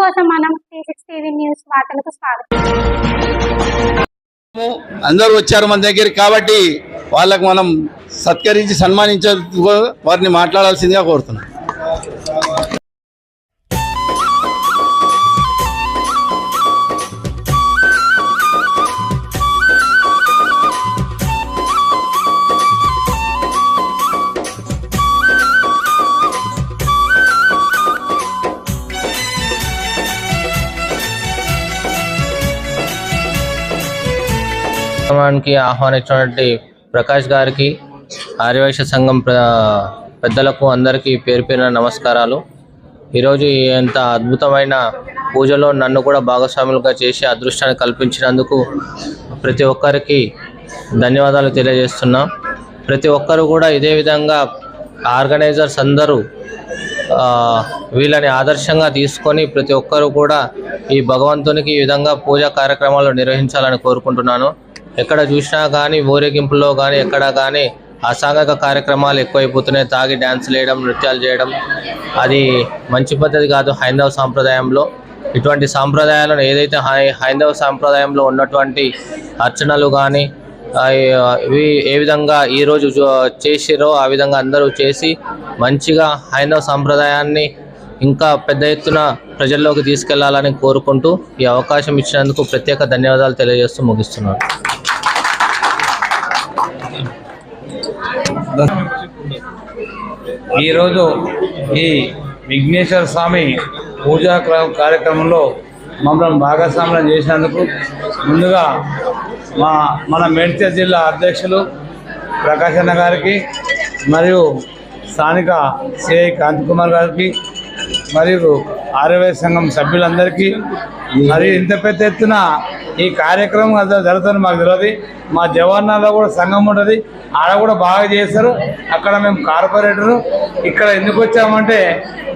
కోసం మనం three six TV news వార్తలకు స్వాగతం. అందరూ వచ్చారు మన దగ్గర కాబట్టి వాళ్ళకు మనం సత్కరించి సన్మానించ వారిని మాట్లాడాల్సిందిగా కోరుతున్నాం. కార్యక్రమానికి ఆహ్వానించినటువంటి ప్రకాష్ గారికి ఆర్యవైశ్య సంఘం ప్ర- పెద్దలకు అందరికీ పేరు పేరున నమస్కారాలు. ఈరోజు ఎంత అద్భుతమైన పూజలో నన్ను కూడా భాగస్వాములుగా చేసి అదృష్టాన్ని కల్పించినందుకు ప్రతి ఒక్కరికి ధన్యవాదాలు తెలియజేస్తున్నా. ప్రతి ఒక్కరు కూడా ఇదే విధంగా ఆర్గనైజర్స్ అందరూ వీళ్ళని ఆదర్శంగా తీసుకొని ప్రతి ఒక్కరూ కూడా ఈ భగవంతునికి ఈ విధంగా పూజా కార్యక్రమాలు నిర్వహించాలని కోరుకుంటున్నాను. ఎక్కడ చూసినా కానీ ఊరేగింపుల్లో కానీ ఎక్కడ కానీ అసాంఘిక కార్యక్రమాలు ఎక్కువైపోతున్నాయి. తాగి డ్యాన్సులు వేయడం నృత్యాలు చేయడం. అది మంచి పద్ధతి కాదు హైందవ సాంప్రదాయంలో. ఇటువంటి సాంప్రదాయాలను ఏదైతే హై- హైందవ సాంప్రదాయంలో ఉన్నటువంటి అర్చనలు కానీ ఇవి ఏ విధంగా ఈరోజు చేసిరో ఆ విధంగా అందరూ చేసి మంచిగా హైందవ సాంప్రదాయాన్ని ఇంకా పెద్ద ఎత్తున ప్రజల్లోకి తీసుకెళ్ళాలని కోరుకుంటూ ఈ అవకాశం ఇచ్చినందుకు ప్రత్యేక ధన్యవాదాలు తెలియజేస్తూ ముగిస్తున్నాను. ఈరోజు ఈ విఘ్నేశ్వర స్వామి పూజా కార్యక్రమంలో మమ్మల్ని భాగస్వామ్యం చేసినందుకు ముందుగా మా మన మేడ్చల్ జిల్లా అధ్యక్షులు ప్రకాశన్న అన్న గారికి మరియు స్థానిక సిఐ కాంతికుమార్ గారికి మరియు ఆర్యవై సంఘం సభ్యులందరికీ మరియు ఇంత పెద్ద ఎత్తున ఈ కార్యక్రమం జరుగుతుంది మాకు తెలియదు. మా జవాన్లో కూడా సంఘం ఉంటుంది. ఆడ కూడా బాగా చేస్తారు అక్కడ మేము కార్పొరేటరు. ఇక్కడ ఎందుకు వచ్చామంటే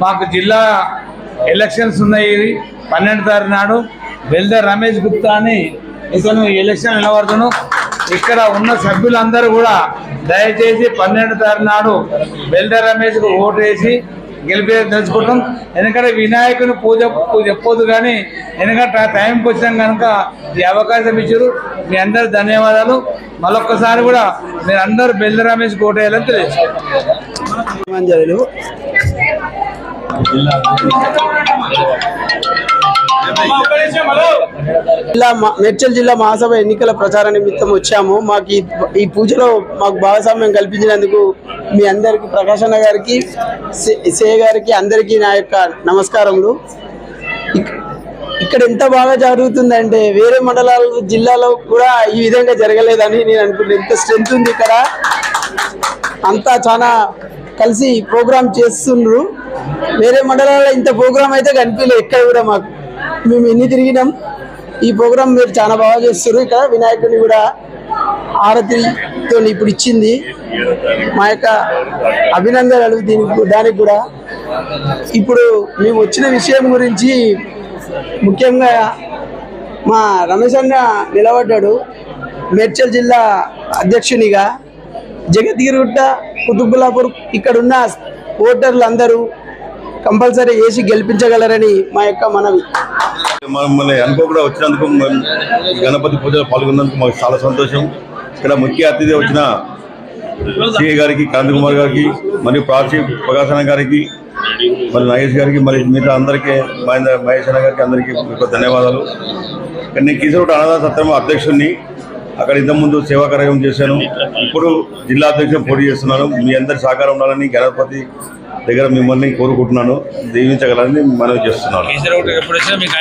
మాకు జిల్లా ఎలక్షన్స్ ఉన్నాయి పన్నెండు తారీఖు నాడు బెల్దర్ రమేష్ గుప్తా అని ఇతను ఎలక్షన్ నిలబడుతును. ఇక్కడ ఉన్న సభ్యులందరూ కూడా దయచేసి పన్నెండు తారీఖు నాడు బెల్దర్ రమేష్కు ఓటు వేసి గెలిపే తెలుసుకుంటాం. ఎందుకంటే వినాయకుని పూజ చెప్పొద్దు కానీ ఎందుకంటే ఆ టైంకి వచ్చినాం కనుక ఈ అవకాశం ఇచ్చారు. మీ అందరు ధన్యవాదాలు. మరొక్కసారి కూడా మీరు అందరూ బెల్లి రమేష్ కోటేయాలని తెలియజేస్తారు జిల్లా మా- మేడ్చల్ జిల్లా మహాసభ ఎన్నికల ప్రచార నిమిత్తం వచ్చాము. మాకు ఈ ఈ పూజలో మాకు భాగస్వామ్యం కల్పించినందుకు మీ అందరికి ప్రకాశన్న గారికి సే- గారికి అందరికీ నా యొక్క నమస్కారములు. ఇక్కడ ఎంత బాగా జరుగుతుందంటే వేరే మండలాలు జిల్లాలో కూడా ఈ విధంగా జరగలేదని నేను అనుకుంటున్నాను ఎంత స్ట్రెంత్ ఉంది ఇక్కడ. అంతా చాలా కలిసి ప్రోగ్రామ్ చేస్తుండ్రు. వేరే మండలాల్లో ఇంత ప్రోగ్రామ్ అయితే కనిపించలేదు. ఎక్కడ కూడా మాకు. మేము ఎన్ని తిరిగినాం? ఈ ప్రోగ్రాం మీరు చాలా బాగా చేస్తారు ఇక్కడ వినాయకుడిని కూడా ఆరతితో ఇప్పుడు ఇచ్చింది. మా యొక్క అభినందనలు దీనికి దానికి కూడా. ఇప్పుడు మేము వచ్చిన విషయం గురించి ముఖ్యంగా మా రమేష్ అన్న నిలబడ్డాడు. మేడ్చల్ జిల్లా అధ్యక్షునిగా. జగద్గిరిగుట్ట కుతుబుల్లాపూర్ ఇక్కడ ఉన్న ఓటర్లు అందరూ కంపల్సరీ వేసి గెలిపించగలరని మా యొక్క మనవి. మమ్మల్ని అనుకోకుండా వచ్చినందుకు గణపతి పూజలో పాల్గొన్నందుకు మాకు చాలా సంతోషం. ఇక్కడ ముఖ్య అతిథి వచ్చిన సిఏ గారికి కాంతి కుమార్ గారికి మరియు ప్రాచి ప్రకాశన గారికి మరి నాగేష్ గారికి మరి మిగతా అందరికీ మహేంద్ర మహేష్ అన్న గారికి అందరికీ మీకు ధన్యవాదాలు. ఇక్కడ నేను కిశోర్ అనాథ సత్రం అధ్యక్షుడిని అక్కడ ఇంతకుముందు సేవా కార్యక్రమం చేశాను. ఇప్పుడు జిల్లా అధ్యక్షుడు పోటీ చేస్తున్నాను. మీ అందరి సహకారం ఉండాలని గణపతి దగ్గర మిమ్మల్ని కోరుకుంటున్నాను. దీవించగలని మనవి చేస్తున్నాను. ఎప్పుడు వచ్చినా మీకు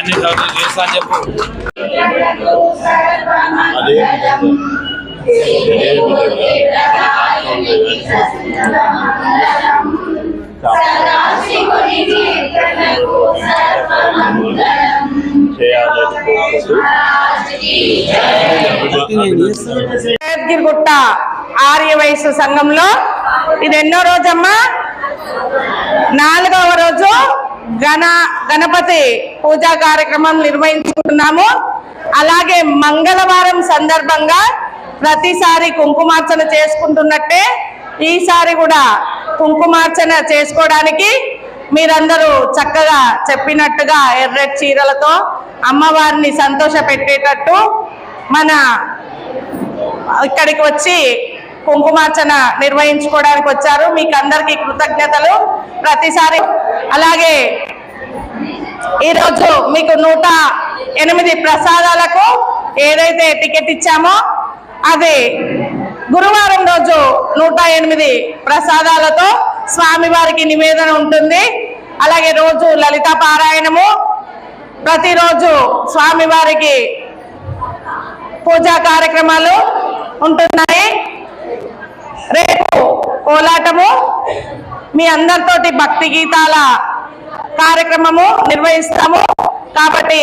అన్ని ఆర్య వయసు సంఘంలో ఇది ఎన్నో రోజమ్మా? నాలుగవ రోజు గణ గణపతి పూజా కార్యక్రమం నిర్వహించుకుంటున్నాము. అలాగే మంగళవారం సందర్భంగా ప్రతిసారి కుంకుమార్చన చేసుకుంటున్నట్టే ఈసారి కూడా కుంకుమార్చన చేసుకోవడానికి మీరందరూ చక్కగా చెప్పినట్టుగా ఎర్రటి చీరలతో అమ్మవారిని సంతోష పెట్టేటట్టు మన ఇక్కడికి వచ్చి కుంకుమార్చన నిర్వహించుకోవడానికి వచ్చారు. మీకు అందరికీ కృతజ్ఞతలు. ప్రతిసారి అలాగే ఈరోజు మీకు నూట ఎనిమిది ప్రసాదాలకు ఏదైతే టికెట్ ఇచ్చామో అది గురువారం రోజు నూట ఎనిమిది ప్రసాదాలతో స్వామివారికి నివేదన ఉంటుంది. అలాగే రోజు లలిత పారాయణము ప్రతిరోజు స్వామివారికి పూజా కార్యక్రమాలు ఉంటున్నాయి. రేపు కోలాటము మీ అందరితోటి భక్తి గీతాల కార్యక్రమము నిర్వహిస్తాము. కాబట్టి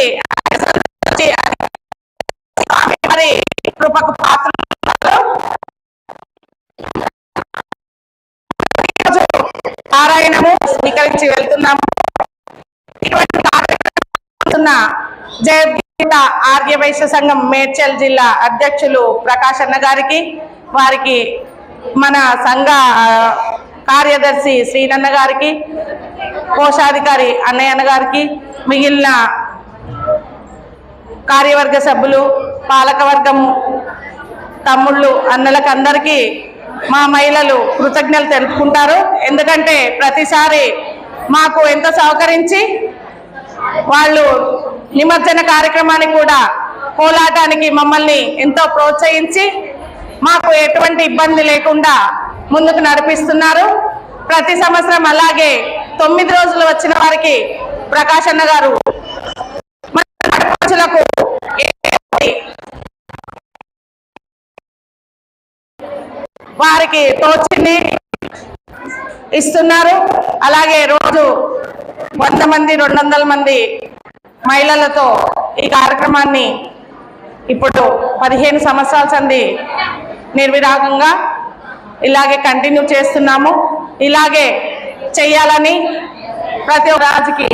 స్వామివారి కృపకు పాత్ర పారాయణము స్వీకరించి వెళ్తున్నాము. ఇటువంటి కార్యక్రమం జయగీత ఆర్య వైశ్య సంఘం మేడ్చల్ జిల్లా అధ్యక్షులు ప్రకాష్ అన్న గారికి వారికి మన సంఘ కార్యదర్శి శ్రీనన్న గారికి కోశాధికారి అన్నయ్యన్న గారికి మిగిలిన కార్యవర్గ సభ్యులు పాలకవర్గము తమ్ముళ్ళు అన్నలకు అందరికీ మా మహిళలు కృతజ్ఞతలు తెలుపుకుంటారు. ఎందుకంటే ప్రతిసారి మాకు ఎంతో సహకరించి వాళ్ళు నిమజ్జన కార్యక్రమానికి కూడా కోలాటానికి మమ్మల్ని ఎంతో ప్రోత్సహించి మాకు ఎటువంటి ఇబ్బంది లేకుండా ముందుకు నడిపిస్తున్నారు. ప్రతి సంవత్సరం అలాగే తొమ్మిది రోజులు వచ్చిన వారికి ప్రకాష్ అన్న గారు వారికి తోచింది ఇస్తున్నారు. అలాగే రోజు వంద మంది రెండు వందల మంది మహిళలతో ఈ కార్యక్రమాన్ని ఇప్పుడు పదిహేను సంవత్సరాల సంది నిర్విరాగంగా ఇలాగే కంటిన్యూ చేస్తున్నాము. ఇలాగే చెయ్యాలని ప్రతి ఒక్క రాజుకి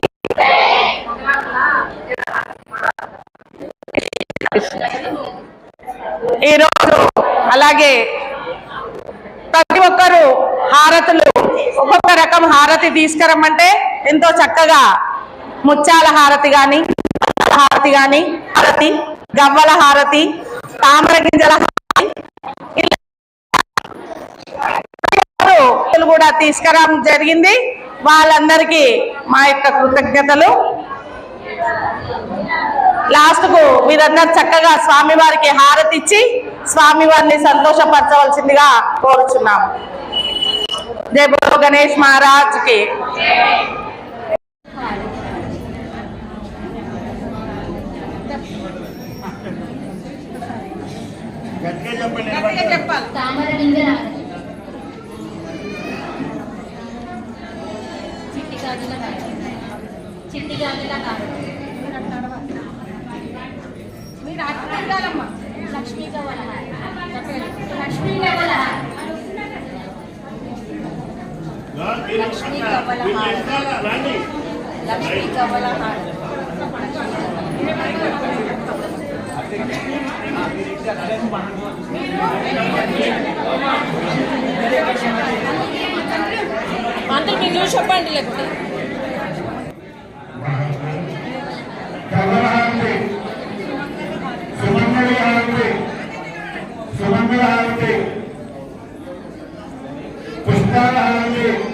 ఈరోజు అలాగే ప్రతి ఒక్కరు హారతులు. ఒక్కొక్క రకం హారతి తీసుకురమ్మంటే ఎంతో చక్కగా ముత్యాల హారతి గాని హారతి గాని హారతి గవ్వల హారతి తామర గింజల హారతి. ప్రతి ఒక్కరు కూడా తీసుకురావడం జరిగింది. వాళ్ళందరికీ మా యొక్క కృతజ్ఞతలు. లాస్ట్కు మీరందరూ చక్కగా స్వామివారికి హారతి ఇచ్చి స్వామివారిని సంతోషపరచవలసిందిగా కోరుచున్నాము జై బోలో గణేష్ మహారాజ్కి. చిట్టి గాజుల కాదు చిట్టి గాజుల కాదు లక్ష్మీ కవల లక్ష్మీ కవల లక్ష్మీ లక్ష్మీ అందరు మీరు చెప్పండి లేకపోతే. Caralho!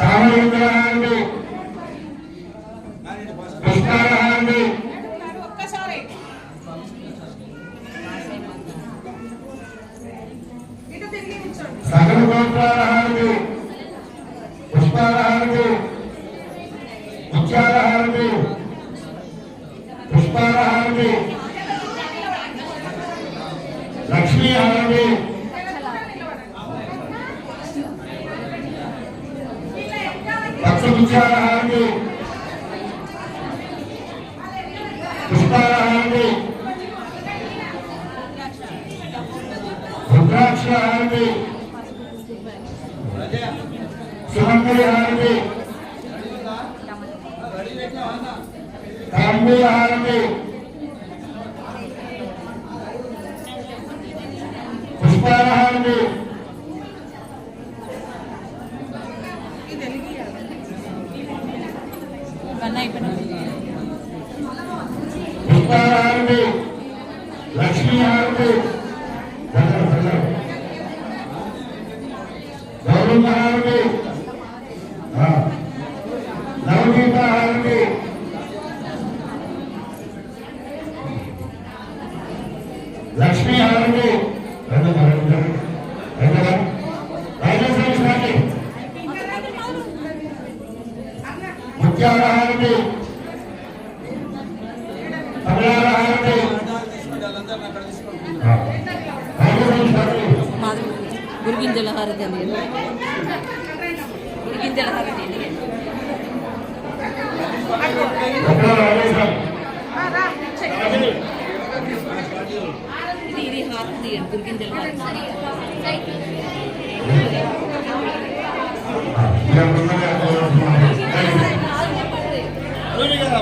తామరుద్రహారతి రుద్రాక్షహారతి సుమంగళి హారతి తాంబూల హారతి Ah. గురిగింజల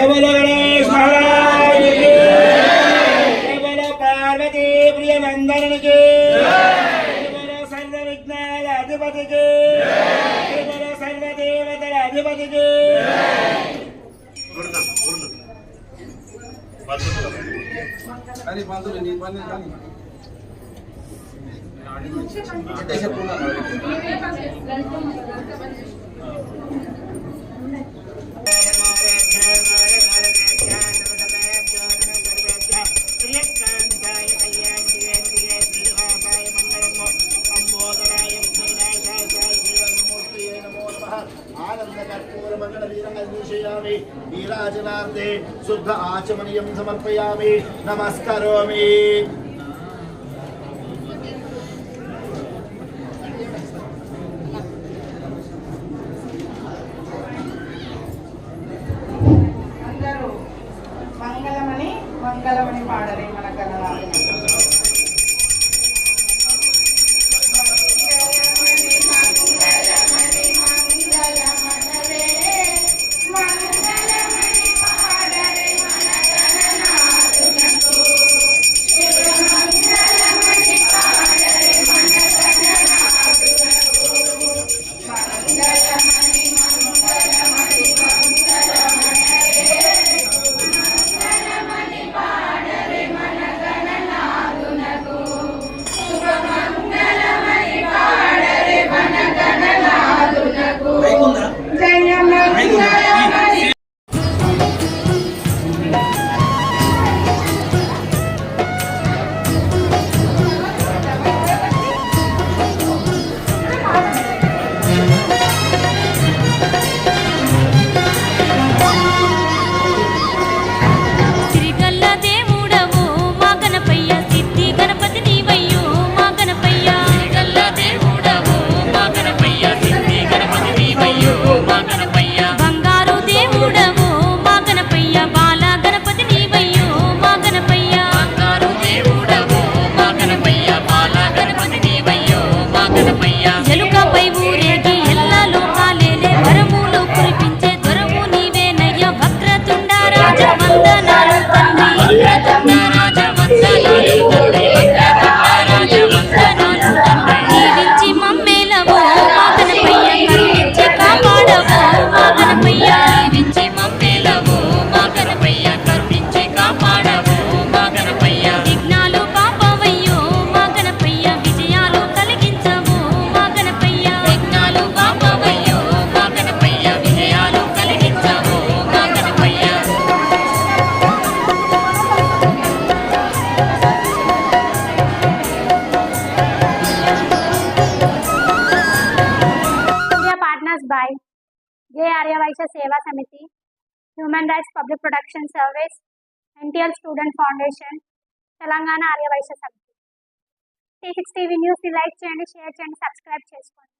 जय बोलो गणेश महाराज जय। बोलो पार्वती प्रिय नंदन की जय। बोलो सर्व विघ्नाल अधिपति की जय। बोलो सर्व देवता अधिपति की अरे నీరాజనార్థే శుద్ధ ఆచమనీయం సమర్పయామి. నమస్కరోమి. అందరూ public production service NTR student foundation Telangana Aryavysya సభ్యులు T six TV news like చేయండి షేర్ చేయండి సబ్స్క్రైబ్ చేసుకోండి.